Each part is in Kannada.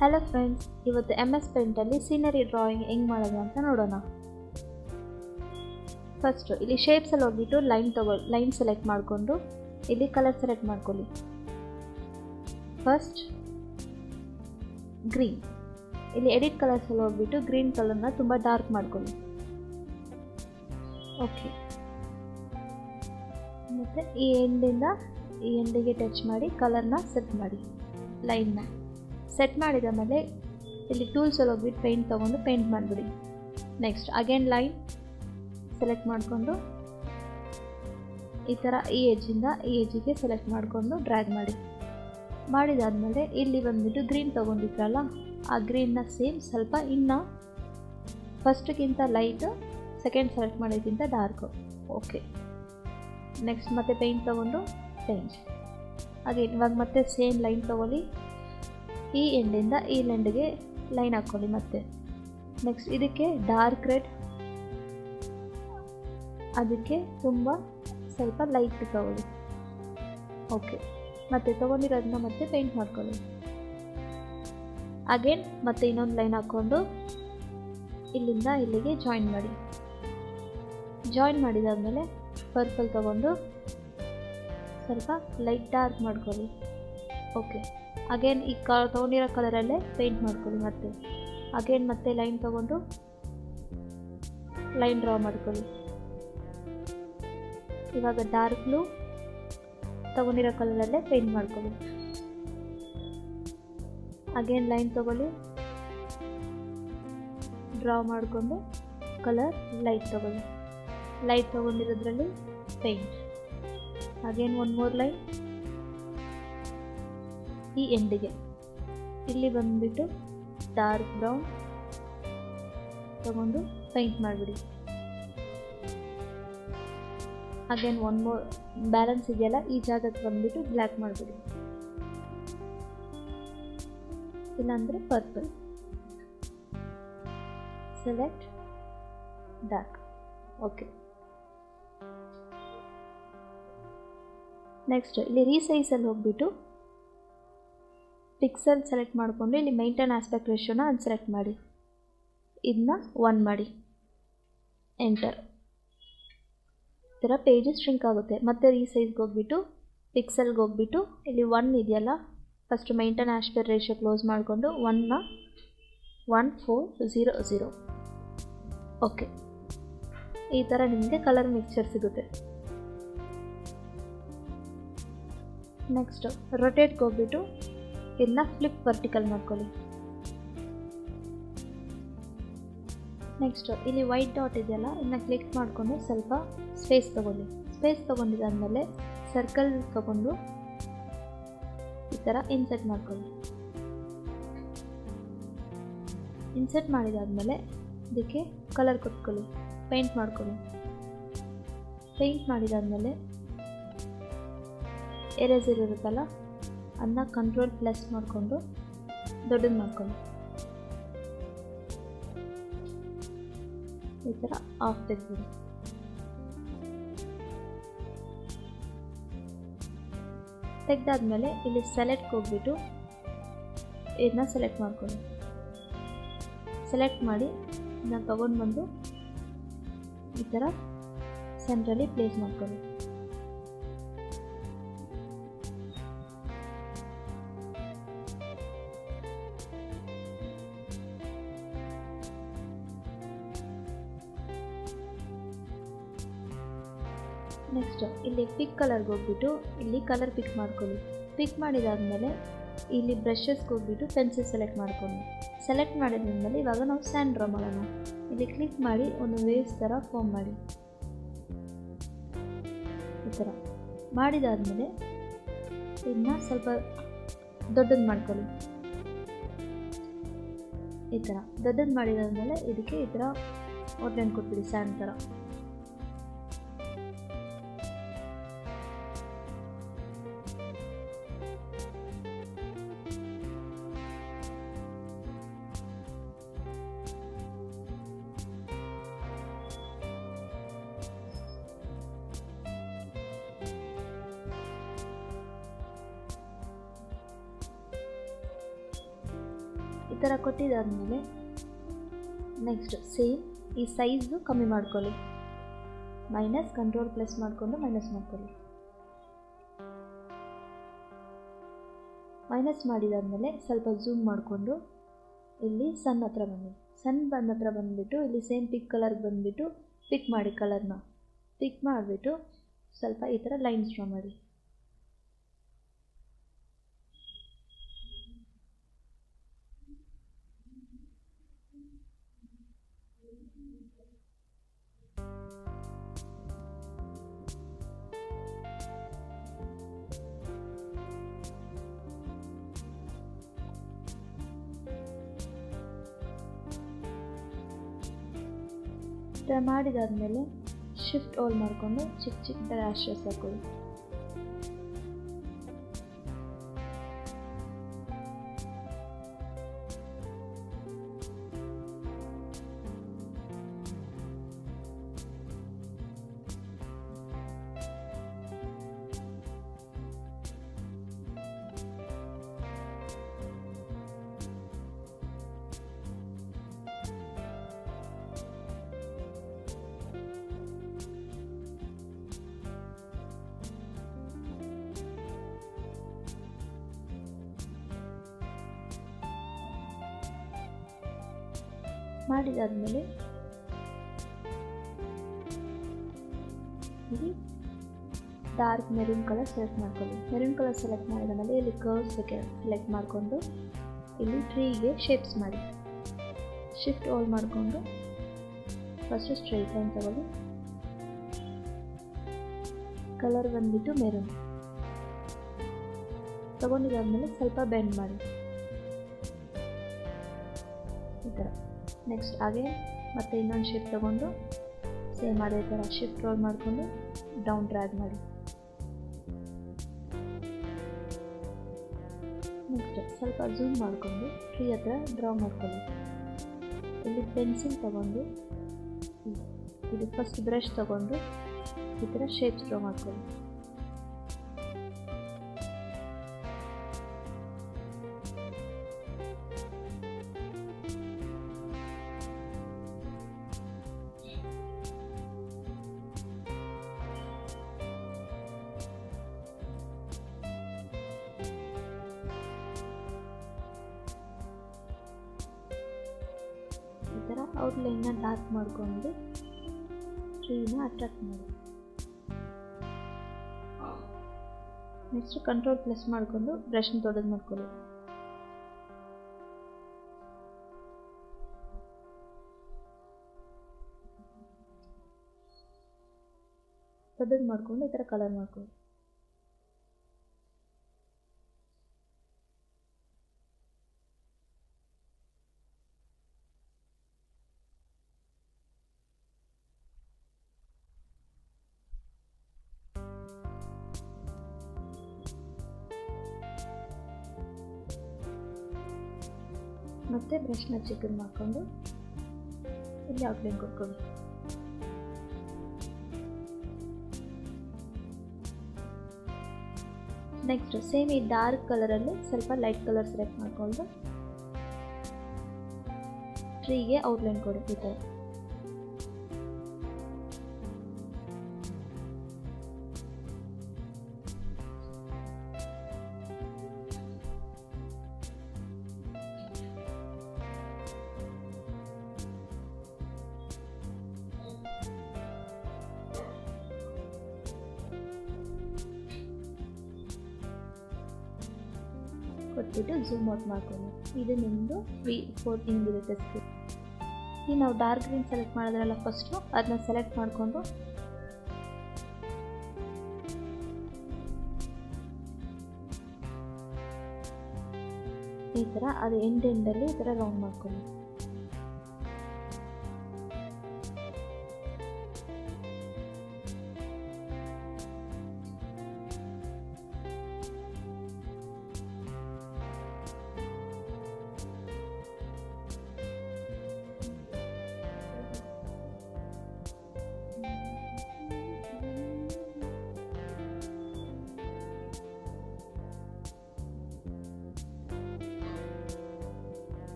ಹಲೋ ಫ್ರೆಂಡ್ಸ್ ಇವತ್ತು ಎಂ ಎಸ್ ಪೇಂಟಲ್ಲಿ ಸೀನರಿ ಡ್ರಾಯಿಂಗ್ ಹೆಂಗೆ ಮಾಡೋದು ಅಂತ ನೋಡೋಣ. ಫಸ್ಟು ಇಲ್ಲಿ ಶೇಪ್ಸಲ್ಲಿ ಹೋಗ್ಬಿಟ್ಟು ಲೈನ್ ತಗೊ ಲೈನ್ ಸೆಲೆಕ್ಟ್ ಮಾಡಿಕೊಂಡು ಇಲ್ಲಿ ಕಲರ್ ಸೆಲೆಕ್ಟ್ ಮಾಡ್ಕೊಳ್ಳಿ. ಫಸ್ಟ್ ಗ್ರೀನ್ ಇಲ್ಲಿ ಎಡಿಟ್ ಕಲರ್ಸಲ್ಲಿ ಹೋಗ್ಬಿಟ್ಟು ಗ್ರೀನ್ ಕಲರ್ನ ತುಂಬ ಡಾರ್ಕ್ ಮಾಡ್ಕೊಳ್ಳಿ. ಓಕೆ ಮತ್ತು ಈ ಎಂಡಿಂದ ಈ ಎಂಡಿಗೆ ಟಚ್ ಮಾಡಿ ಕಲರ್ನ ಸೆಟ್ ಮಾಡಿ ಲೈನ್ನ ಸೆಟ್ ಮಾಡಿದ ಮೇಲೆ ಇಲ್ಲಿ ಟೂಲ್ಸಲ್ಲಿ ಹೋಗ್ಬಿಟ್ಟು ಪೇಂಟ್ ತೊಗೊಂಡು ಪೇಂಟ್ ಮಾಡಿಬಿಡಿ. ನೆಕ್ಸ್ಟ್ ಅಗೇನ್ ಲೈನ್ ಸೆಲೆಕ್ಟ್ ಮಾಡಿಕೊಂಡು ಈ ಥರ ಈ ಏಜಿಂದ ಈ ಏಜಿಗೆ ಸೆಲೆಕ್ಟ್ ಮಾಡಿಕೊಂಡು ಡ್ರ್ಯಾಗ್ ಮಾಡಿ. ಮಾಡಿದಾದಮೇಲೆ ಇಲ್ಲಿ ಬಂದುಬಿಟ್ಟು ಗ್ರೀನ್ ತೊಗೊಂಡಿದ್ರಲ್ಲ, ಆ ಗ್ರೀನ್ನ ಸೇಮ್ ಸ್ವಲ್ಪ ಇನ್ನು ಫಸ್ಟ್ಗಿಂತ ಲೈಟು ಸೆಕೆಂಡ್ ಸೆಲೆಕ್ಟ್ ಮಾಡಿದ್ದಕ್ಕಿಂತ ಡಾರ್ಕು ಓಕೆ ನೆಕ್ಸ್ಟ್ ಮತ್ತೆ ಪೇಂಟ್ ತೊಗೊಂಡು ಪೇಂಟ್ ಹಾಗೆ ಇವಾಗ ಮತ್ತೆ ಸೇಮ್ ಲೈನ್ ತೊಗೊಳ್ಳಿ. ಈ ಎಂಡಿಂದ ಈ ಲೆಂಡ್ಗೆ ಲೈನ್ ಹಾಕ್ಕೊಳ್ಳಿ ಮತ್ತೆ. ನೆಕ್ಸ್ಟ್ ಇದಕ್ಕೆ ಡಾರ್ಕ್ ರೆಡ್ ಅದಕ್ಕೆ ತುಂಬ ಸ್ವಲ್ಪ ಲೈಟ್ ತಗೊಳ್ಳಿ. ಓಕೆ ಮತ್ತೆ ತೊಗೊಂಡಿರೋದನ್ನ ಮತ್ತೆ ಪೇಂಟ್ ಮಾಡ್ಕೊಳ್ಳಿ. ಅಗೇನ್ ಮತ್ತೆ ಇನ್ನೊಂದು ಲೈನ್ ಹಾಕ್ಕೊಂಡು ಇಲ್ಲಿಂದ ಇಲ್ಲಿಗೆ ಜಾಯಿನ್ ಮಾಡಿ. ಜಾಯಿನ್ ಮಾಡಿದಾದ್ಮೇಲೆ ಪರ್ಪಲ್ ತೊಗೊಂಡು ಸ್ವಲ್ಪ ಲೈಟ್ ಡಾರ್ಕ್ ಮಾಡ್ಕೊಳ್ಳಿ. ಓಕೆ ಅಗೇನ್ ಈ ಕ, ತೊಗೊಂಡಿರೋ ಕಲರಲ್ಲೇ ಪೇಂಟ್ ಮಾಡ್ಕೊಳ್ಳಿ ಮತ್ತೆ. ಅಗೇನ್ ಮತ್ತೆ ಲೈನ್ ತೊಗೊಂಡು ಲೈನ್ ಡ್ರಾ ಮಾಡ್ಕೊಳ್ಳಿ. ಇವಾಗ ಡಾರ್ಕ್ ಬ್ಲೂ ತೊಗೊಂಡಿರೋ ಕಲರಲ್ಲೇ ಪೇಂಟ್ ಮಾಡ್ಕೊಳ್ಳಿ. ಅಗೇನ್ ಲೈನ್ ತೊಗೊಳ್ಳಿ. ಡ್ರಾ ಮಾಡಿಕೊಂಡು ಕಲರ್ ಲೈಟ್ ತೊಗೊಳ್ಳಿ. ಲೈಟ್ ತೊಗೊಂಡಿರೋದ್ರಲ್ಲಿ ಪೇಂಟ್ ಅಗೇನ್ ಒನ್ ಮೂರು ಲೈನ್ ಈ ಎಂಡಿಗೆ ಇಲ್ಲಿ ಬಂದುಬಿಟ್ಟು ಡಾರ್ಕ್ ಬ್ರೌನ್ ತಗೊಂಡು ಪೈಂಟ್ ಮಾಡಿಬಿಡಿ. ಅಗೇನ್ ಒನ್ ಮೋರ್ ಬ್ಯಾಲೆನ್ಸ್ ಇದೆಯಲ್ಲ, ಈ ಜಾಗಕ್ಕೆ ಬಂದುಬಿಟ್ಟು ಬ್ಲ್ಯಾಕ್ ಮಾಡಿಬಿಡಿ. ಇಲ್ಲಾಂದರೆ purple select dark okay next ಇಲ್ಲಿ ರೀಸೈಸಲ್ಲಿ ಹೋಗ್ಬಿಟ್ಟು ಪಿಕ್ಸೆಲ್ ಸೆಲೆಕ್ಟ್ ಮಾಡಿಕೊಂಡು ಇಲ್ಲಿ ಮೈಂಟೈನ್ ಆಸ್ಪೆಕ್ಟ್ ರೇಷಿಯೋನ ಅದು ಸೆಲೆಕ್ಟ್ ಮಾಡಿ. ಇದನ್ನ ಒನ್ ಮಾಡಿ. ಎಂಟರ್ ಈ ಥರ ಪೇಜಸ್ ಶ್ರಿಂಕ್ ಆಗುತ್ತೆ. ಮತ್ತೆ ಸೈಜ್ಗೆ ಹೋಗ್ಬಿಟ್ಟು ಪಿಕ್ಸೆಲ್ಗೆ ಹೋಗ್ಬಿಟ್ಟು, ಇಲ್ಲಿ ಒನ್ ಇದೆಯಲ್ಲ? First maintain aspect ratio close ಮಾಡಿಕೊಂಡು ಒನ್ನ one four zero zero okay ಈ ಥರ ನಿಮಗೆ ಕಲರ್ ಮಿಕ್ಸ್ಚರ್ ಸಿಗುತ್ತೆ. ನೆಕ್ಸ್ಟ್ ರೊಟೇಟ್ಗೆ ಹೋಗ್ಬಿಟ್ಟು ಇದನ್ನ ಫ್ಲಿಪ್ ವರ್ಟಿಕಲ್ ಮಾಡ್ಕೊಳ್ಳಿ ನೆಕ್ಸ್ಟ್ ಇಲ್ಲಿ ವೈಟ್ ಡಾಟ್ ಇದೆಯಲ್ಲ, ಇದನ್ನ ಕ್ಲಿಕ್ ಮಾಡಿಕೊಂಡು ಸ್ವಲ್ಪ ಸ್ಪೇಸ್ ತೊಗೊಳ್ಳಿ. ಸ್ಪೇಸ್ ತೊಗೊಂಡಿದ್ದಾದಮೇಲೆ ಸರ್ಕಲ್ ತೊಗೊಂಡು ಈ ಥರ ಇನ್ಸರ್ಟ್ ಮಾಡ್ಕೊಳ್ಳಿ. ಇನ್ಸರ್ಟ್ ಮಾಡಿದಾದಮೇಲೆ ಇದಕ್ಕೆ ಕಲರ್ ಕೊಟ್ಕೊಳ್ಳಿ. ಪೇಂಟ್ ಮಾಡ್ಕೊಳ್ಳಿ. ಪೇಂಟ್ ಮಾಡಿದಾದಮೇಲೆ ಎರೇಸರ್ ಇರುತ್ತಲ್ಲ ಅದನ್ನ ಕಂಟ್ರೋಲ್ ಪ್ಲಸ್ ಮಾಡಿಕೊಂಡು ದೊಡ್ಡದು ಮಾಡ್ಕೊಳ್ಳಿ. ಈ ಥರ ಆಫ್ ತೆಗೆದು ತೆಗ್ದಾದ್ಮೇಲೆ ಇಲ್ಲಿ ಸೆಲೆಕ್ಟ್ ಹೋಗ್ಬಿಟ್ಟು ಇದನ್ನ ಸೆಲೆಕ್ಟ್ ಮಾಡ್ಕೊಳ್ಳಿ. ಸೆಲೆಕ್ಟ್ ಮಾಡಿ ಇದನ್ನ ತಗೊಂಡು ಬಂದು ಈ ಥರ ಸೆಂಟ್ರಲ್ಲಿ ಪ್ಲೇಸ್ ಮಾಡ್ಕೊಳ್ಳಿ. ಇಲ್ಲಿ ಪಿಕ್ ಕಲರ್ಗೆ ಹೋಗ್ಬಿಟ್ಟು ಇಲ್ಲಿ ಕಲರ್ ಪಿಕ್ ಮಾಡ್ಕೊಳ್ಳಿ. ಪಿಕ್ ಮಾಡಿದಾದಮೇಲೆ ಇಲ್ಲಿ ಬ್ರಷಸ್ಗೆ ಹೋಗ್ಬಿಟ್ಟು ಪೆನ್ಸಿಲ್ ಸೆಲೆಕ್ಟ್ ಮಾಡ್ಕೊಳ್ಳಿ. ಸೆಲೆಕ್ಟ್ ಮಾಡಿದ್ಮೇಲೆ ಇವಾಗ ನಾವು ಸ್ಯಾಂಡ್ ಡ್ರಾ ಮಾಡೋಣ. ಇಲ್ಲಿ ಕ್ಲಿಕ್ ಮಾಡಿ, ಒಂದು ವೇವ್ಸ್ ಥರ ಫೋಮ್ ಮಾಡಿ. ಈ ಥರ ಮಾಡಿದಾದಮೇಲೆ ಇದನ್ನ ಸ್ವಲ್ಪ ದೊಡ್ಡದು ಮಾಡ್ಕೊಳ್ಳಿ. ಈ ಥರ ದೊಡ್ಡದು ಮಾಡಿದಾದಮೇಲೆ ಇದಕ್ಕೆ ಈ ಥರ ಔಟ್ಲೈನ್ ಕೊಟ್ಬಿಡಿ ಸ್ಯಾಂಡ್ ಥರ ಕೊಟ್ಟಿದ್ದಾದಮೇಲೆ ನೆಕ್ಸ್ಟ್ ಸೇಮ್ ಈ ಸೈಜು ಕಮ್ಮಿ ಮಾಡ್ಕೊಳ್ಳಿ. ಮೈನಸ್ ಕಂಟ್ರೋಲ್ ಪ್ಲಸ್ ಮಾಡಿಕೊಂಡು ಮೈನಸ್ ಮಾಡ್ಕೊಳ್ಳಿ. ಮೈನಸ್ ಮಾಡಿದಾದಮೇಲೆ ಸ್ವಲ್ಪ ಝೂಮ್ ಮಾಡಿಕೊಂಡು ಇಲ್ಲಿ ಸನ್ ಹತ್ರ ಬನ್ನಿ. ಸನ್ ಬಂದ ಹತ್ರ ಬಂದುಬಿಟ್ಟು ಇಲ್ಲಿ ಸೇಮ್ ಪಿಕ್ ಕಲರ್ಗೆ ಬಂದುಬಿಟ್ಟು ಪಿಕ್ ಮಾಡಿ ಕಲರ್ನ ಪಿಕ್ ಮಾಡಿಬಿಟ್ಟು ಸ್ವಲ್ಪ ಈ ಥರ ಲೈನ್ಸ್ ಡ್ರಾ ಮಾಡಿ. ಮಾಡಿದಾದಮೇಲೆ ಶಿಫ್ಟ್ ಓಲ್ ಮಾಡಿಕೊಂಡು ಚಿಕ್ಕ ಚಿಕ್ಕ ರ್ಯಾಶಸ್ ಹಾಕೊಳ್ಳಿ ಮಾಡಿದಾದಮೇಲೆ ಇಲ್ಲಿ ಡಾರ್ಕ್ ಮೆರೂನ್ ಕಲರ್ ಸೆಲೆಕ್ಟ್ ಮಾಡ್ಕೊಳ್ಳಿ. ಮೆರೂನ್ ಕಲರ್ ಸೆಲೆಕ್ಟ್ ಮಾಡಿದ ಮೇಲೆ ಇಲ್ಲಿ ಕರ್ವ್ಸ್ ಸೆಲೆಕ್ಟ್ ಮಾಡಿಕೊಂಡು ಇಲ್ಲಿ ಟ್ರೀಗೆ ಶೇಪ್ಸ್ ಮಾಡಿ. ಶಿಫ್ಟ್ ಓಲ್ ಮಾಡಿಕೊಂಡು ಫಸ್ಟ್ ಸ್ಟ್ರೈಟ್ ಲೈನ್ ತಗೊಳ್ಳಿ. ಕಲರ್ ಬಂದ್ಬಿಟ್ಟು ಮೆರೂನ್ ತಗೊಂಡಿದ್ದಾದ್ಮೇಲೆ ಸ್ವಲ್ಪ ಬೆಂಡ್ ಮಾಡಿ. ನೆಕ್ಸ್ಟ್ ಹಾಗೆ ಮತ್ತೆ ಇನ್ನೊಂದು ಶಿಫ್ಟ್ ತೊಗೊಂಡು ಸೇಮ್ ಅದೇ ಥರ ಶಿಫ್ಟ್ ರೋಲ್ ಮಾಡಿಕೊಂಡು ಡೌನ್ ಡ್ರ್ಯಾಗ್ ಮಾಡಿ. ನೆಕ್ಸ್ಟ್ ಸ್ವಲ್ಪ ಝೂಮ್ ಮಾಡಿಕೊಂಡು ಟ್ರೀ ಹತ್ರ ಡ್ರಾ ಮಾಡ್ಕೊಳ್ಳಿ. ಇಲ್ಲಿ ಪೆನ್ಸಿಲ್ ತಗೊಂಡು, ಇದು ಫಸ್ಟ್ ಬ್ರಷ್ ತಗೊಂಡು ಈ ಥರ ಶೇಪ್ಸ್ ಡ್ರಾ ಮಾಡ್ಕೊಳ್ಳಿ. ಔಟ್ಲೈನ್ನ ಡಾರ್ಕ್ ಮಾಡಿಕೊಂಡು ಟ್ರೀನ ಅಟ್ರಾಕ್ಟ್ ಮಾಡಿ. ನೆಕ್ಸ್ಟ್ ಕಂಟ್ರೋಲ್ ಪ್ಲಸ್ ಮಾಡಿಕೊಂಡು ಬ್ರಷ್ನ ದೊಡ್ಡದು ಮಾಡ್ಕೊಳ್ಳಿ. ದೊಡ್ಡದು ಮಾಡಿಕೊಂಡು ಈ ಥರ ಕಲರ್ ಮಾಡ್ಕೊಳ್ಳಿ. ಮತ್ತೆ ಬ್ರಷ್ನ ಚಿಕನ್ ಮಾಡಿಕೊಂಡು ಇಲ್ಲಿ ಔಟ್ಲೈನ್ ಕೊಟ್ಕೊಳ್ಳಿ. ನೆಕ್ಸ್ಟ್ ಸೇಮ್ ಈ ಡಾರ್ಕ್ ಕಲರಲ್ಲಿ ಸ್ವಲ್ಪ ಲೈಟ್ ಕಲರ್ ಸೆಲೆಕ್ಟ್ ಮಾಡ್ಕೊಂಡು ಟ್ರೀಗೆ ಔಟ್ಲೈನ್ ಕೊಡಿ ಈ ಕೊಟ್ಬಿಟ್ಟು ಝೂಮ್ ಔಟ್ ಮಾಡ್ಕೊಂಡು ಇದು ನಿಮ್ಮದು ವಿ ಫೋರ್ಟೀನ್ ಇರುತ್ತೆ ಸ್ಕ್ರೀನ್ ಈಗ ನಾವು ಡಾರ್ಕ್ ಗ್ರೀನ್ ಸೆಲೆಕ್ಟ್ ಮಾಡಿದ್ರಲ್ಲ ಫಸ್ಟು ಅದನ್ನ ಸೆಲೆಕ್ಟ್ ಮಾಡಿಕೊಂಡು ಈ ಥರ ಅದು ಎಂಡ್ ಎಂಡಲ್ಲಿ ಈ ಥರ ರೌಂಡ್ ಮಾಡ್ಕೊಳ್ಳಿ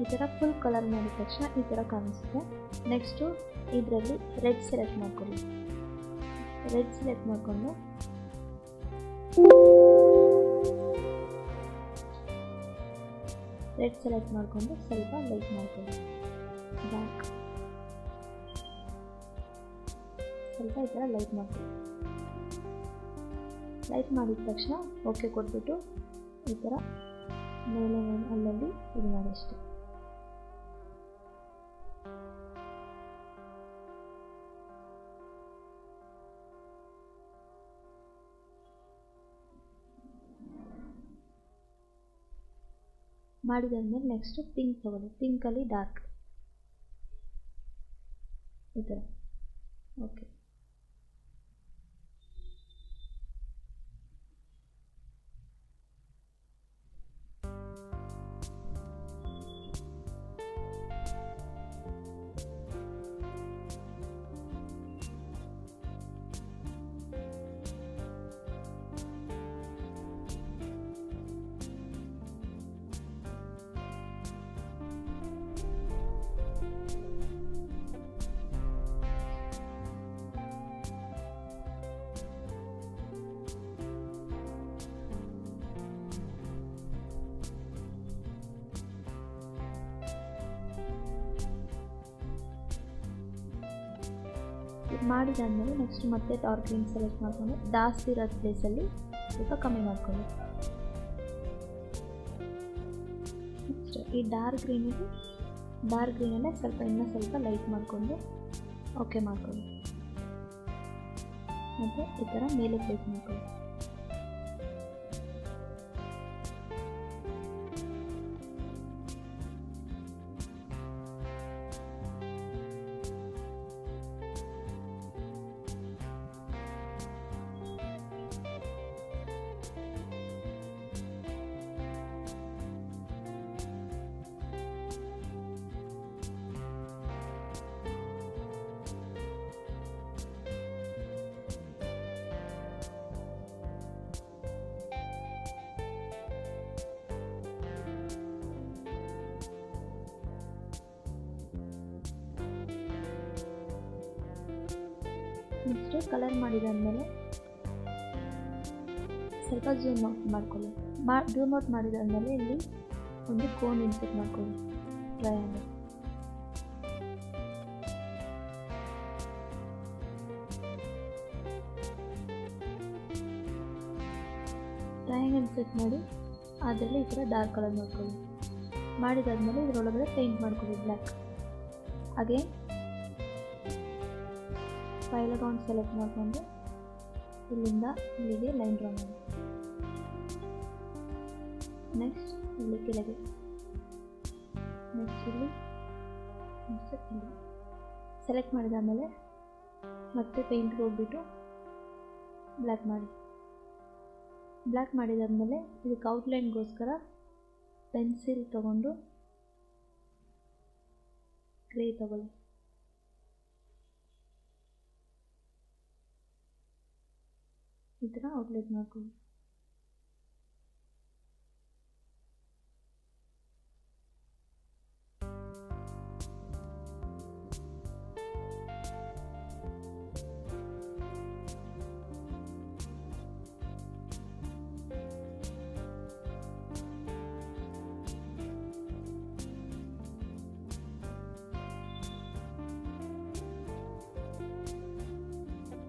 ಈ ಥರ ಫುಲ್ ಕಲರ್ ಮಾಡಿದ ತಕ್ಷಣ ಈ ಥರ ಕಾಣಿಸುತ್ತೆ. ನೆಕ್ಸ್ಟು ಇದರಲ್ಲಿ ರೆಡ್ ಸೆಲೆಕ್ಟ್ ಮಾಡ್ಕೊಳ್ಳಿ. ರೆಡ್ ಸೆಲೆಕ್ಟ್ ಮಾಡಿಕೊಂಡು ರೆಡ್ ಸೆಲೆಕ್ಟ್ ಮಾಡಿಕೊಂಡು ಸ್ವಲ್ಪ ಲೈಟ್ ಮಾಡ್ಕೊಳ್ಳಿ. ಬ್ಯಾಕ್ ಸ್ವಲ್ಪ ಈ ಥರ ಲೈಟ್ ಮಾಡ್ಕೊಳ್ಳಿ. ಲೈಟ್ ಮಾಡಿದ ತಕ್ಷಣ ಓಕೆ ಕೊಟ್ಬಿಟ್ಟು ಈ ಥರ ಮೇಲೆ ಅಲ್ಲಲ್ಲಿ ಇದು ಮಾಡಿ ಅಷ್ಟೆ. ಮಾಡಿದಾದ್ಮೇಲೆ ನೆಕ್ಸ್ಟು ಪಿಂಕ್ ತಗೊಳ್ಳಿ. ಪಿಂಕಲ್ಲಿ ಡಾರ್ಕ್ ಈ ಥರ ಓಕೆ ಇದು ಮಾಡಿದಾದ್ಮೇಲೆ ನೆಕ್ಸ್ಟ್ ಮತ್ತೆ ಡಾರ್ಕ್ ಗ್ರೀನ್ ಸೆಲೆಕ್ಟ್ ಮಾಡಿಕೊಂಡು ಜಾಸ್ತಿ ಇರೋದು ಪ್ಲೇಸಲ್ಲಿ ಸ್ವಲ್ಪ ಕಮ್ಮಿ ಮಾಡ್ಕೊಳ್ಳಿ. ನೆಕ್ಸ್ಟ್ ಈ ಡಾರ್ಕ್ ಗ್ರೀನಿಗೆ ಡಾರ್ಕ್ ಗ್ರೀನಲ್ಲೇ ಸ್ವಲ್ಪ ಇನ್ನೂ ಸ್ವಲ್ಪ ಲೈಟ್ ಮಾಡಿಕೊಂಡು ಓಕೆ ಮಾಡ್ಕೊಳ್ಳಿ. ಮತ್ತು ಈ ಥರ ಮೇಲೆ ಪ್ಲೇಸ್ ಮಾಡ್ಕೊಳ್ಳಿ. ನೆಕ್ಸ್ಟು ಕಲರ್ ಮಾಡಿದಾದ್ಮೇಲೆ ಸ್ವಲ್ಪ ಜೂಮ್ ಔಟ್ ಮಾಡ್ಕೊಳ್ಳಿ. ಮಾ, ಜೂಮ್ ಔಟ್ ಮಾಡಿದಾದ್ಮೇಲೆ ಇಲ್ಲಿ ಒಂದು ಕೋನ್ ಇನ್ಸೆಟ್ ಮಾಡ್ಕೊಳ್ಳಿ. ಟ್ರಯಾಂಗಲ್ ಟ್ರಯಾಂಗಲ್ ಸೆಟ್ ಮಾಡಿ ಅದರಲ್ಲಿ ಈ ಥರ ಡಾರ್ಕ್ ಕಲರ್ ಮಾಡ್ಕೊಳ್ಳಿ. ಮಾಡಿದಾದ್ಮೇಲೆ ಇದರೊಳಗಡೆ ಪೇಂಟ್ ಮಾಡ್ಕೊಳ್ಳಿ ಬ್ಲ್ಯಾಕ್ ಹಾಗೆ ಫೈಲ್ ಸೆಲೆಕ್ಟ್ ಮಾಡಿಕೊಂಡು ಇಲ್ಲಿಂದ ಇಲ್ಲಿಗೆ ಲೈನ್ ಡ್ರಾ ಮಾಡಿ. ನೆಕ್ಸ್ಟ್ ಇಲ್ಲಿ ಕೆಳಗೆ. ನೆಕ್ಸ್ಟ್ ಇಲ್ಲಿ. ಸೆಲೆಕ್ಟ್ ಮಾಡಿದಾದಮೇಲೆ ಮತ್ತೆ ಪೇಂಟ್ಗೆ ಹೋಗ್ಬಿಟ್ಟು ಬ್ಲ್ಯಾಕ್ ಮಾಡಿ. ಬ್ಲ್ಯಾಕ್ ಮಾಡಿದಾದಮೇಲೆ ಇದಕ್ಕೆ ಔಟ್ಲೈನ್ಗೋಸ್ಕರ ಪೆನ್ಸಿಲ್ ತಗೊಂಡು ಗ್ರೇ ತಗೊಳ್ಳಿ. ಈ ಥರ ಔಟ್ಲೈಟ್ ಮಾಡ್ಕೊಳ್ಳಿ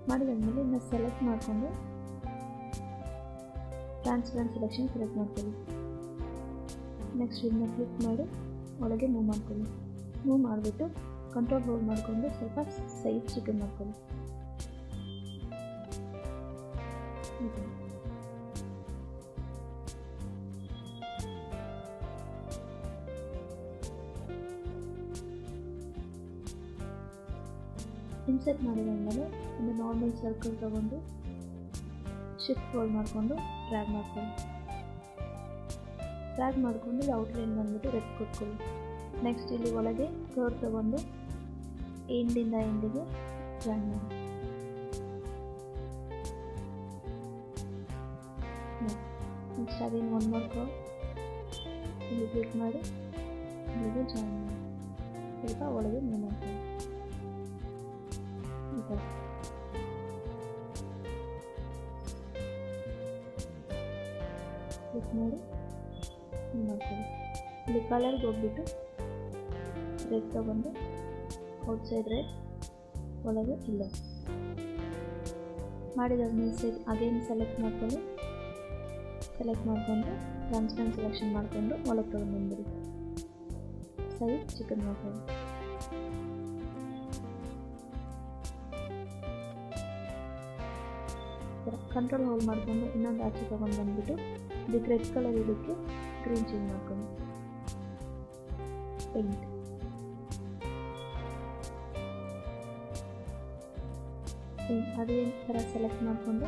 ಮಾಡಿದಾದ್ಮೇಲೆ ಇನ್ನು ಸೆಲೆಕ್ಟ್ ಮಾಡಿಕೊಂಡು ಟ್ರಾನ್ಸ್ಪರೆಂಟ್ ಸೆಲೆಕ್ಷನ್ ಸೆಲೆಕ್ಟ್ ಮಾಡ್ಕೊಳ್ಳಿ. ನೆಕ್ಸ್ಟ್ ಇದನ್ನ ಕ್ಲಿಕ್ ಮಾಡಿ, ಒಳಗೆ ಮೂವ್ ಮಾಡ್ಕೊಳ್ಳಿ. ಮೂವ್ ಮಾಡಿಬಿಟ್ಟು ಕಂಟ್ರೋಲ್ ಹೋಲ್ಡ್ ಮಾಡಿಕೊಂಡು ಸ್ವಲ್ಪ ಸೈಜ್ ಚಿಕನ್ ಮಾಡ್ಕೊಳ್ಳಿ. ಇನ್ಸೆಟ್ ಇನ್ಸೆಟ್ ಮೇಲೆ ಒಂದು ನಾರ್ಮಲ್ ಸರ್ಕಲ್ ತಗೊಂಡು ಶಿಫ್ಟ್ ಫೋಲ್ಡ್ ಮಾಡಿಕೊಂಡು ಡ್ರ್ಯಾಗ್ ಮಾಡ್ಕೊಳ್ಳಿ. ಡ್ರ್ಯಾಗ್ ಮಾಡಿಕೊಂಡು ಔಟ್ಲೈನ್ ಬಂದ್ಬಿಟ್ಟು ರೆಡ್ ಕೊಟ್ಕೊಳ್ಳಿ. ನೆಕ್ಸ್ಟ್ ಇಲ್ಲಿ ಒಳಗೆ ಕರ್ವ್ ತಗೊಂಡು ಎಂಡಿಂದ ಎಂಡಿಗೆ ಡ್ರ್ಯಾಗ್ ಮಾಡಿ. ನೆಕ್ಸ್ಟ್ ಅದೇನು ಒನ್ ಮೋರ್ ಕರ್ವ್ ಇಲ್ಲಿ ಕ್ಲಿಕ್ ಮಾಡಿ ಇಲ್ಲಿಗೆ ಜಾಯಿನ್ ಮಾಡಿ. ಸ್ವಲ್ಪ ಒಳಗೆ ಮೂವ್ ಮಾಡ್ಕೊಳ್ಳಿ ಮಾಡಿ ಮಾಡ್ತೀವಿ ಇಲ್ಲಿ ಕಲರ್ಗೆ ಹೋಗ್ಬಿಟ್ಟು ರೆಡ್ ತೊಗೊಂಡು ಔಟ್ಸೈಡ್ ರೆಡ್ ಒಳಗೆ ಇಲ್ಲ ಮಾಡಿದಾಗ ನೀವು ಸೈಡ್ ಅಗೇನ್ ಸೆಲೆಕ್ಟ್ ಮಾಡ್ಕೊಂಡು ಸೆಲೆಕ್ಟ್ ಮಾಡಿಕೊಂಡು ಟ್ರಾನ್ಸ್ಪರೆಂಟ್ ಸೆಲೆಕ್ಷನ್ ಮಾಡಿಕೊಂಡು ಒಳಗೆ ತೊಗೊಂಡು ಸೈಜ್ ಚಿಕನ್ ಮಾಡ್ಕೊಳ್ಳಿ. ಕಂಟ್ರೋಲ್ ಹೋಲ್ಡ್ ಮಾಡಿಕೊಂಡು ಇನ್ನೊಂದು ಆಚೆ ತೊಗೊಂಡು ಬಂದುಬಿಟ್ಟು ಇದಕ್ಕೆ ರೆಡ್ ಕಲರ್ ಇದಕ್ಕೆ ಗ್ರೀನ್ ಚೇಂಜ್ ಮಾಡ್ಕೊಂಡು ಪೇಂಟ್ ಅದೇ ಥರ ಸೆಲೆಕ್ಟ್ ಮಾಡಿಕೊಂಡು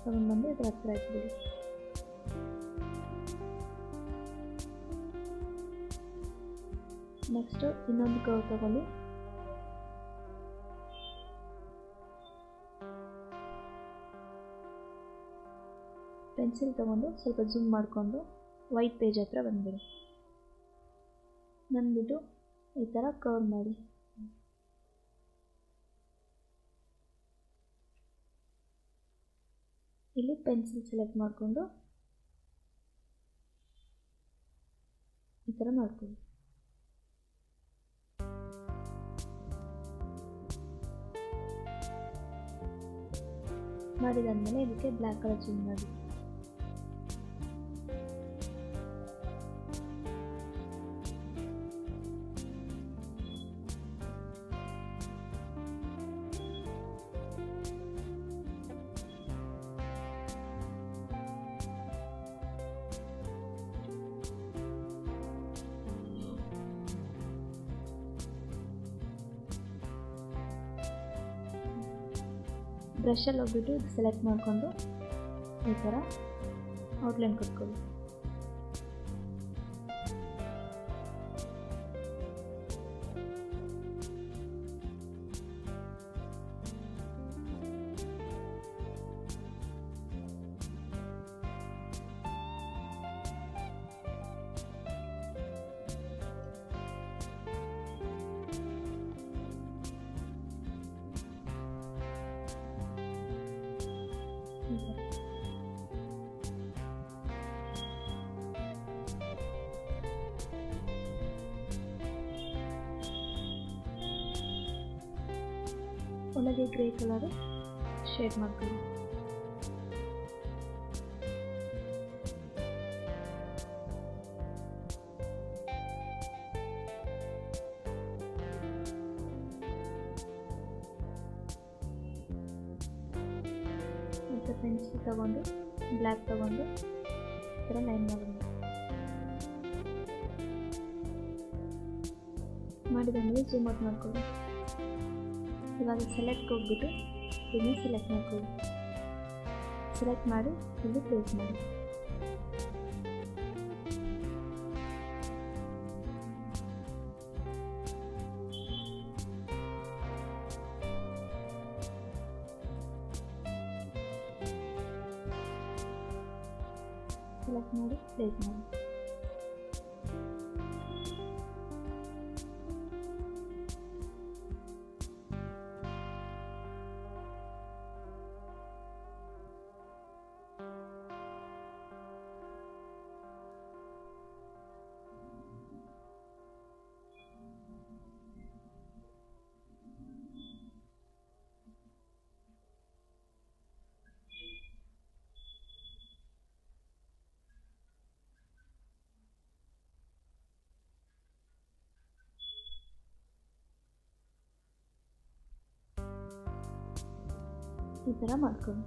ತೊಗೊಂಡ್ಬಂದು ಇದ್ರ ಹತ್ರ ಇಟ್ಬಿಡಿ ನೆಕ್ಸ್ಟು ಇನ್ನೊಂದು ಕವ್ ತಗೊಳ್ಳಿ ಪೆನ್ಸಿಲ್ ತಗೊಂಡು ಸ್ವಲ್ಪ ಜೂಮ್ ಮಾಡಿಕೊಂಡು ವೈಟ್ ಪೇಜ್ ಹತ್ರ ಬಂದ್ಬಿಡಿ. ಬಂದ್ಬಿಟ್ಟು ಈ ಥರ ಕವರ್ ಮಾಡಿ. ಇಲ್ಲಿ ಪೆನ್ಸಿಲ್ ಸೆಲೆಕ್ಟ್ ಮಾಡಿಕೊಂಡು ಈ ಥರ ಮಾಡ್ಕೊಳ್ಳಿ. ಮಾಡಿದಾದ್ಮೇಲೆ ಇದಕ್ಕೆ ಬ್ಲ್ಯಾಕ್ ಕಲರ್ ಚೇಂಜ್ ಮಾಡಿ. ಬ್ರಷಲ್ಲಿ ಹೋಗ್ಬಿಟ್ಟು ಸೆಲೆಕ್ಟ್ ಮಾಡಿಕೊಂಡು ಈ ಥರ ಔಟ್ಲೈನ್ ಕೊಟ್ಕೊಳ್ಳಿ. ಒಳಗೆ ಗ್ರೇ ಕಲರ್ ಶೇಡ್ ಮಾಡ್ಕೊಳ್ಳಿ. ಮತ್ತು ಪೆನ್ಸಿಲ್ ತಗೊಂಡು ಬ್ಲ್ಯಾಕ್ ತಗೊಂಡು, ಈ ಥರ ಲೈನ್ ಮಾಡೋಣ ಮಾಡಿದಾದ್ಮೇಲೆ ಜೂಮ್ ಔಟ್ ಮಾಡ್ಕೊಳ್ಳಿ. ಇವಾಗ ಸೆಲೆಕ್ಟ್ ಹೋಗ್ಬಿಟ್ಟು ಇಲ್ಲಿ ಸೆಲೆಕ್ಟ್ ಮಾಡ್ಕೊಳ್ಳಿ. ಸೆಲೆಕ್ಟ್ ಮಾಡಿ ಇಲ್ಲಿ ಪ್ಲೇಸ್ ಮಾಡಿ. ಈ ಥರ ಮಾಡ್ಕೊಳ್ಳಿ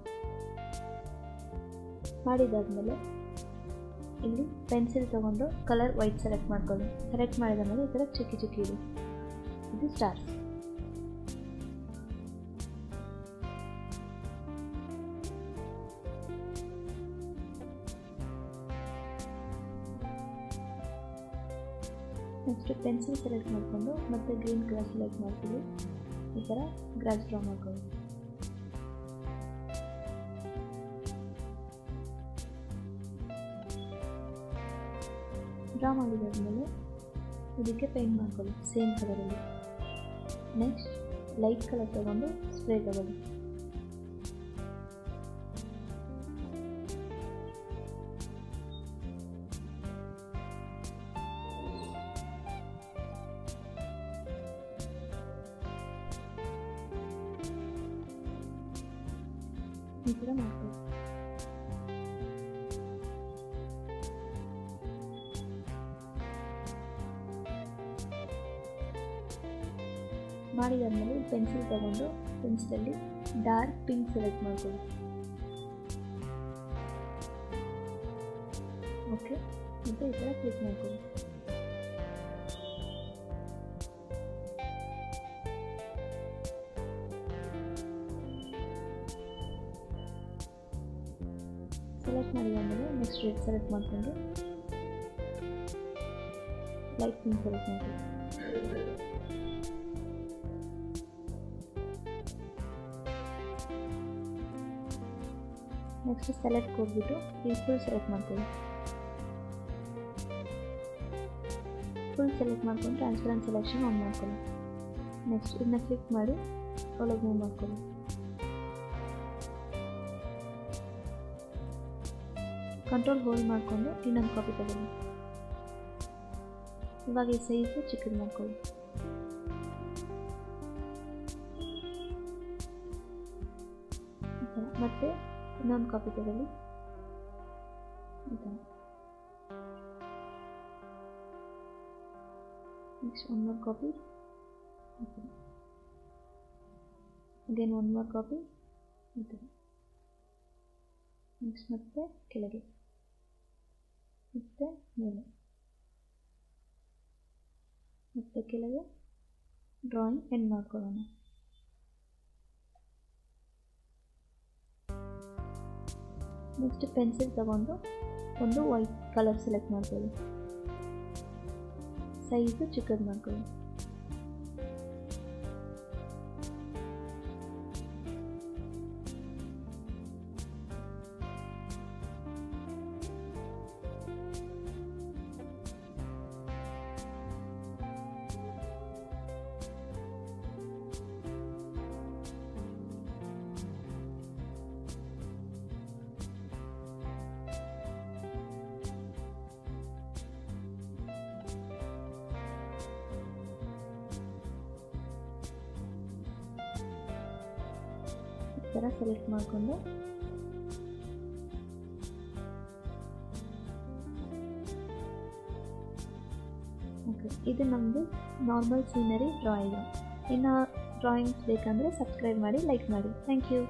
ಮಾಡಿದಾದ್ಮೇಲೆ ಇಲ್ಲಿ ಪೆನ್ಸಿಲ್ ತೊಗೊಂಡು ಕಲರ್ ವೈಟ್ ಸೆಲೆಕ್ಟ್ ಮಾಡ್ಕೊಳ್ಳಿ. ಸೆಲೆಕ್ಟ್ ಮಾಡಿದ ಮೇಲೆ ಈ ಥರ ಚಿಕ್ಕಿ ಚಿಕ್ಕಿ ಇದೆ ಇದು ಸ್ಟಾರ್ಸ್ ನೆಕ್ಸ್ಟ್ ಪೆನ್ಸಿಲ್ ಸೆಲೆಕ್ಟ್ ಮಾಡಿಕೊಂಡು ಮತ್ತೆ ಗ್ರೀನ್ ಕಲರ್ ಸೆಲೆಕ್ಟ್ ಮಾಡ್ತೀವಿ ಈ ಥರ ಗ್ರಾಸ್ ಡ್ರಾ ಮಾಡ್ಕೊಳ್ಳಿ. ಡ್ರಾ ಮಾಡಿದಾದ್ಮೇಲೆ ಇದಕ್ಕೆ ಪೇಂಟ್ ಮಾಡ್ಕೊಳ್ಳಿ ಸೇಮ್ ಕಲರಲ್ಲಿ ನೆಕ್ಸ್ಟ್ ಲೈಟ್ ಕಲರ್ ತೊಗೊಂಡು ಸ್ಪ್ರೇ ತಗೊಳ್ಳಿ. ಮಾಡಿದಾದ್ಮೇಲೆ ಪೆನ್ಸಿಲ್ ತಗೊಂಡು ಪೆನ್ಸಿಲಲ್ಲಿ ಡಾರ್ಕ್ ಪಿಂಕ್ ಸೆಲೆಕ್ಟ್ ಮಾಡ್ಕೊಳ್ಳಿ. ಓಕೆ ಮತ್ತು ಈ ಥರ ಕ್ಲಿಕ್ ಮಾಡ್ಕೊಳ್ಳಿ. ಸೆಲೆಕ್ಟ್ ಮಾಡಿದಾದ್ಮೇಲೆ ನೆಕ್ಸ್ಟ್ ರೇಟ್ ಸೆಲೆಕ್ಟ್ ಮಾಡ್ಕೊಂಡು ಲೈಟ್ ಪಿಂಕ್ ಸೆಲೆಕ್ಟ್ ಮಾಡ್ಕೊಳ್ಳಿ. ನೆಕ್ಸ್ಟ್ ಸೆಲೆಕ್ಟ್ ಹೋಗ್ಬಿಟ್ಟು ಈ ಫುಲ್ ಸೆಲೆಕ್ಟ್ ಮಾಡ್ಕೊಳ್ಳಿ. ಫುಲ್ ಸೆಲೆಕ್ಟ್ ಮಾಡ್ಕೊಂಡು ಟ್ರಾನ್ಸ್ಪರೆಂಟ್ ಸೆಲೆಕ್ಷನ್ ಆನ್ ಮಾಡ್ಕೊಳ್ಳಿ. ನೆಕ್ಸ್ಟ್ ಇದನ್ನ ಕ್ಲಿಕ್ ಮಾಡಿ, ಒಳಗೆ ಮೂವ್ ಮಾಡ್ಕೊಳ್ಳಿ. ಕಂಟ್ರೋಲ್ ಹೋಲ್ಡ್ ಮಾಡಿಕೊಂಡು ಇನ್ನೊಂದು ಕಾಪಿ ತಗೊಳ್ಳಿ. ಇವಾಗ ಈ ಸೈಜು ಚಿಕ್ಕದು ಮಾಡ್ಕೊಳ್ಳಿ. ಮತ್ತೆ ಇನ್ನೊಂದು ಕಾಪಿ ತಗೊಳ್ಳಿ. Next one more copy again one more copy next ಮತ್ತೆ ಕೆಳಗೆ. ಮತ್ತೆ ಮೇಲೆ. ಮತ್ತೆ ಕೆಳಗೆ ಡ್ರಾಯಿಂಗ್ ಎಂಡ್ ಮಾಡ್ಕೊಳ್ಳೋಣ. ನೆಕ್ಸ್ಟ್ ಪೆನ್ಸಿಲ್ ತಗೊಂಡು ಒಂದು ವೈಟ್ ಕಲರ್ ಸೆಲೆಕ್ಟ್ ಮಾಡ್ಕೊಳ್ಳಿ. ಸೈಜು ಚಿಕ್ಕದು ಮಾಡ್ಕೊಳ್ಳಿ. ಥರ ಸೆಲೆಕ್ಟ್ ಮಾಡಿಕೊಂಡು? ಓಕೆ ಇದು ನಮ್ಮದು ನಾರ್ಮಲ್ ಸೀನರಿ ಡ್ರಾಯಿಂಗ್ ಇನ್ನು ಡ್ರಾಯಿಂಗ್ಸ್ ಬೇಕಂದರೆ ಸಬ್ಸ್ಕ್ರೈಬ್ ಮಾಡಿ ಲೈಕ್ ಮಾಡಿ. Thank you